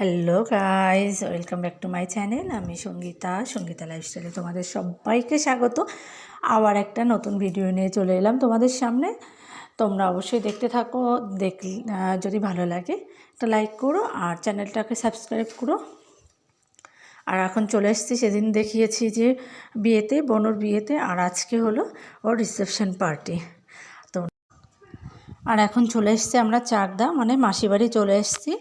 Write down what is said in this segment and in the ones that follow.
Hello guys welcome back to my channel আমি সঙ্গীতা সঙ্গীতা লাইফস্টাইলে তোমাদের সবাইকে স্বাগত। আবার একটা নতুন ভিডিও নিয়ে চলে এলাম তোমাদের সামনে। তোমরা অবশ্যই দেখতে থাকো, দেখ যদি ভালো লাগে, একটা লাইক করো আর চ্যানেলটাকে সাবস্ক্রাইব করো। আর এখন চলে এসেছি, সেদিন দেখিয়েছি যে বিয়েতে, বনুর বিয়েতে, আর আজকে হলো ওর রিসেপশন পার্টি তো আর এখন চলে এসেছি আমরা চাকদা মানে মাসিবাড়ি চলে এসেছি।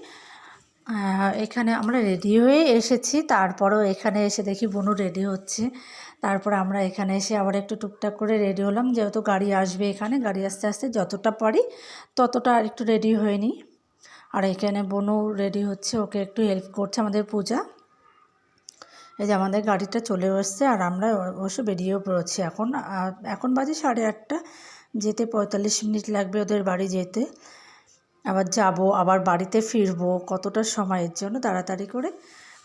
এখানে আমরা রেডি হয়ে এসেছি। তারপরেও এখানে এসে দেখি বনু রেডি হচ্ছে। তারপর আমরা এখানে এসে আবার একটু টুকটাক করে রেডি হলাম। যেহেতু গাড়ি আসবে এখানে, গাড়ি আসতে আসতে যতটা পারি ততটা আর একটু রেডি হয়ে নিই আর এখানে বনু রেডি হচ্ছে, ওকে একটু হেল্প করছে আমাদের পূজা। এই যে আমাদের গাড়িটা চলে এসছে আর আমরা অবশ্য বেরিয়েও পড়েছি এখন। এখন বাজে সাড়ে আটটা। যেতে পঁয়তাল্লিশ মিনিট লাগবে ওদের বাড়ি যেতে। আবার যাব, আবার বাড়িতে ফিরবো, কতটা সময়ের জন্য তাড়াতাড়ি করে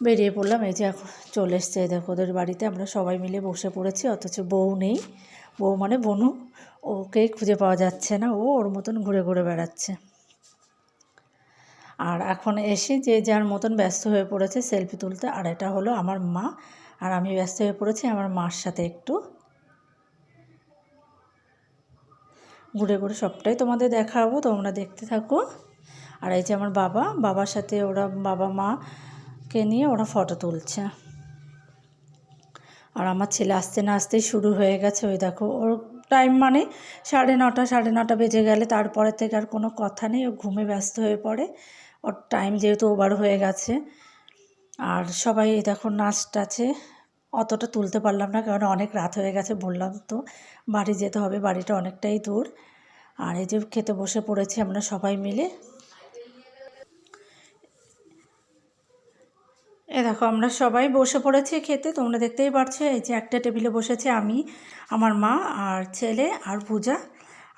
বেরিয়ে পড়লাম। এই যে এখন চলে এসছে দেখো ওদের বাড়িতে আমরা সবাই মিলে বসে পড়েছি, অথচ বউ নেই। বউ মানে বনু ওকেই খুঁজে পাওয়া যাচ্ছে না, ও ওর মতন ঘুরে ঘুরে বেড়াচ্ছে। আর এখন এসে যে যার মতন ব্যস্ত হয়ে পড়েছে সেলফি তুলতে, আর এটা হলো আমার মা, আর আমি ব্যস্ত হয়ে পড়েছি আমার মার সাথে একটু। ঘুরে ঘুরে সবটাই তোমাদের দেখাবো, তোমরা দেখতে থাকো। আর এই যে আমার বাবা, বাবার সাথে ওরা বাবা মাকে নিয়ে ওরা ফটো তুলছে। আর আমার ছেলে আসতে না আসতেই শুরু হয়ে গেছে, ওই দেখো, ওর টাইম মানে সাড়ে নটা সাড়ে নটা বেজে গেলে তারপরে থেকে আর কোনো কথা নেই, ও ঘুমে ব্যস্ত হয়ে পড়ে। ওর টাইম যেহেতু ওভার হয়ে গেছে। আর সবাই দেখো নাচটা আছে অতটা তুলতে পারলাম না, কারণ অনেক রাত হয়ে গেছে বললাম তো। বাড়ি যেতে হবে, বাড়িটা অনেকটাই দূর। আর এই যে খেতে বসে পড়েছি আমরা সবাই মিলে। এ দেখো, আমরা সবাই বসে পড়েছি খেতে, তোমরা দেখতেই পারছ, এই যে একটা টেবিলে বসেছে আমি, আমার মা, আর ছেলে, আর পূজা,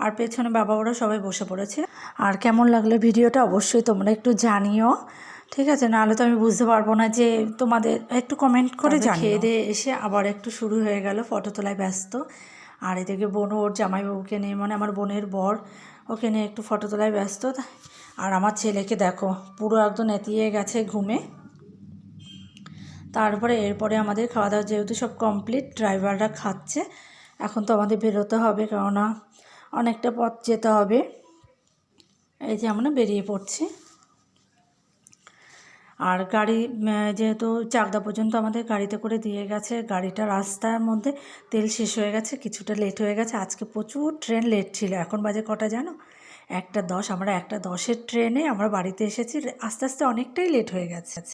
আর পেছনে বাবা ওরা সবাই বসে পড়েছে। আর কেমন লাগল ভিডিওটা অবশ্যই তোমরা একটু জানিও। ঠিক আছে নাহলে তো আমি বুঝতে পারব না যে তোমাদের একটু কমেন্ট করে জানিয়ে খেয়ে দিয়ে এসে আবার একটু শুরু হয়ে গেল ফটো তোলায় ব্যস্ত। আর এদিকে বোনও ওর জামাইবাবুকে নিয়ে মানে আমার বোনের বর ওকে নিয়ে একটু ফটো তোলায় ব্যস্ত। আর আমার ছেলেকে দেখো পুরো একদম এতিয়ে গেছে ঘুমে। তারপরে এরপরে আমাদের খাওয়া দাওয়া যেহেতু সব কমপ্লিট ড্রাইভাররা খাচ্ছে। এখন তো আমাদের বেরোতে হবে কেননা অনেকটা পথ যেতে হবে। এই যে আমরা বেরিয়ে পড়ছি। আর গাড়ি যেহেতু চাকদা পর্যন্ত আমাদের গাড়িতে করে দিয়ে গেছে, গাড়িটা রাস্তার মধ্যে তেল শেষ হয়ে গেছে, কিছুটা লেট হয়ে গেছে। আজকে প্রচুর ট্রেন লেট ছিল। এখন বাজে কটা জানো? একটা দশ, আমরা একটা দশের ট্রেনে আমরা বাড়িতে এসেছি, আস্তে আস্তে অনেকটাই লেট হয়ে গেছে।